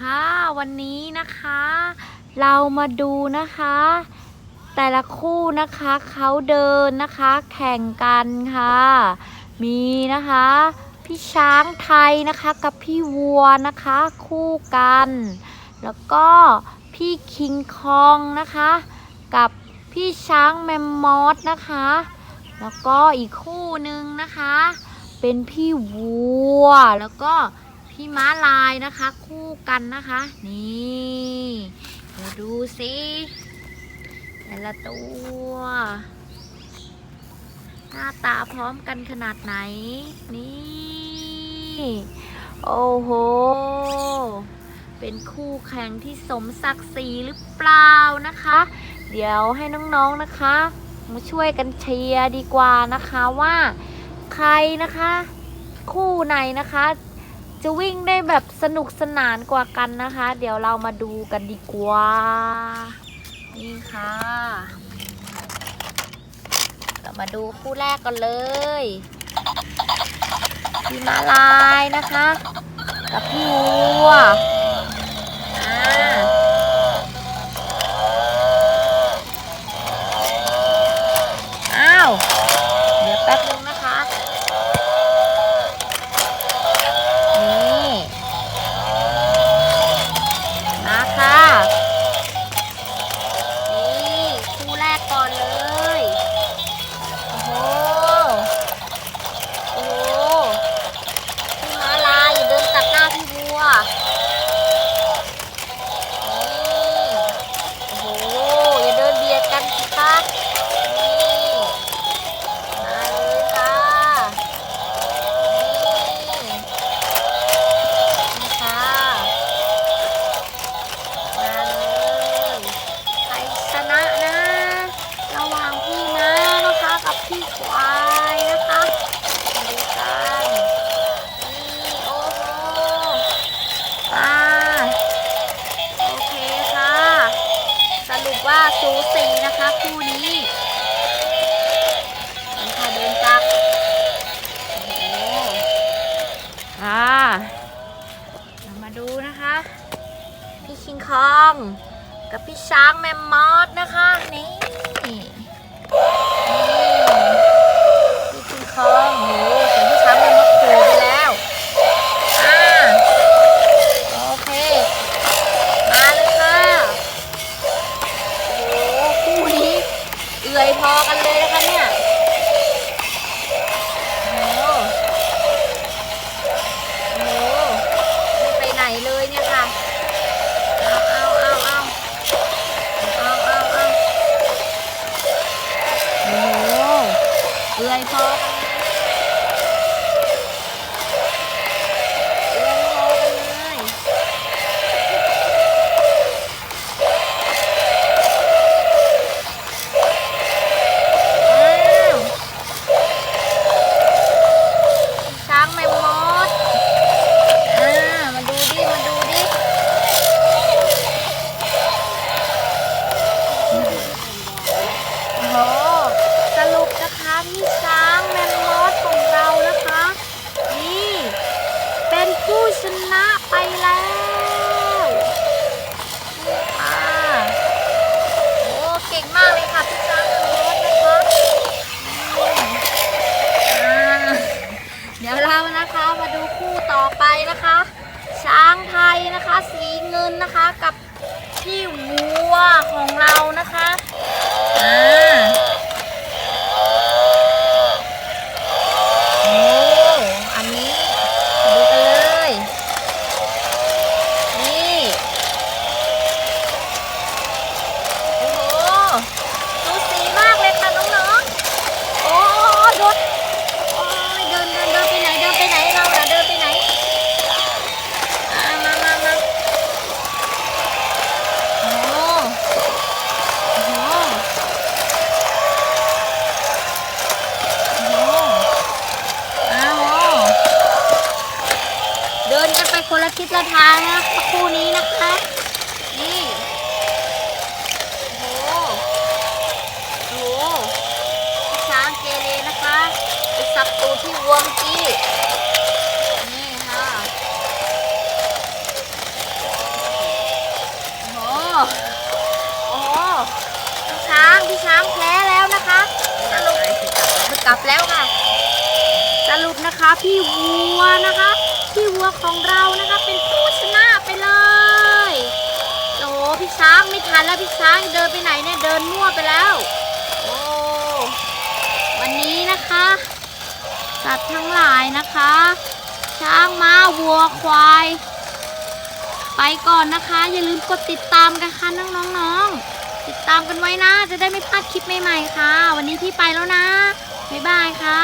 ค่ะ วันนี้นะคะ เรามาดูนะคะ แต่ละคู่นะคะเขาเดินนะคะ แข่งกันค่ะ มีนะคะ พี่ช้างไทยนะคะกับพี่วัวนะคะคู่กัน แล้วก็พี่คิงคองนะคะ กับพี่ช้างแมมมอสนะคะ แล้วก็อีกคู่หนึ่งนะคะ เป็นพี่วัวแล้วก็ พี่ม้าลายนะคะ คู่กันนะคะ นี่เดี๋ยวดูสิแต่ละตัว หน้าตาพร้อมกันขนาดไหน นี่ โอ้โห เป็นคู่แข่งที่สมศักดิ์ศรีหรือเปล่านะคะ เดี๋ยวให้น้องๆนะคะ มาช่วยกันเชียร์ดีกว่านะคะว่าใครนะคะ คู่ไหนนะคะ จะวิ่งได้แบบสนุกสนานกว่ากันนะคะ เดี๋ยวเรามาดูกันดีกว่า นี่ค่ะ เรามาดูคู่แรกกันเลยพี่มาลายนะคะ กับพี่ รุปว่าสูสีนะคะคู่นี้นี่ค่ะเดินจับโอ้ค่ะเรามาดูนะคะ พี่คิงคอง กับพี่ช้างแมมมอสนะคะ นี่ อยพอกันเลย ชนะไปแล้วนี่ค่ะโอ้เก่งมากเลยค่ะพี่ช้างแมมมอสนะคะอ่าเดี๋ยวเรานะคะมาดูคู่ต่อไปนะคะ ช้างไทยนะคะ สีเงินนะคะกับพี่วัวของเรานะคะ คิดราคางนะคู่นี้นะคะ นี่โอ้โหโอ้หช้างเกเรนะคะไปสัตว์ตัวที่วัวเมื่อกี้นี่ค่ะโหโอ้พี่ช้างพี่ช้างแพ้แล้วนะคะสรุปกลับแล้วค่ะ สรุปนะคะพี่วัวนะคะ พี่วัวของเรานะคะเป็นผู้ชนะไปเลยโอ้พี่ช้างไม่ทันแล้วพี่ช้างเดินไปไหนเนี่ยเดินมั่วไปแล้ว โอ้วันนี้นะคะ สัตว์ทั้งหลายนะคะ ช้างม้าวัวควาย ไปก่อนนะคะ อย่าลืมกดติดตามกันค่ะน้องๆติดตามกันไว้นะ จะได้ไม่พลาดคลิปใหม่ๆค่ะ วันนี้พี่ไปแล้วนะบ๊ายบายค่ะ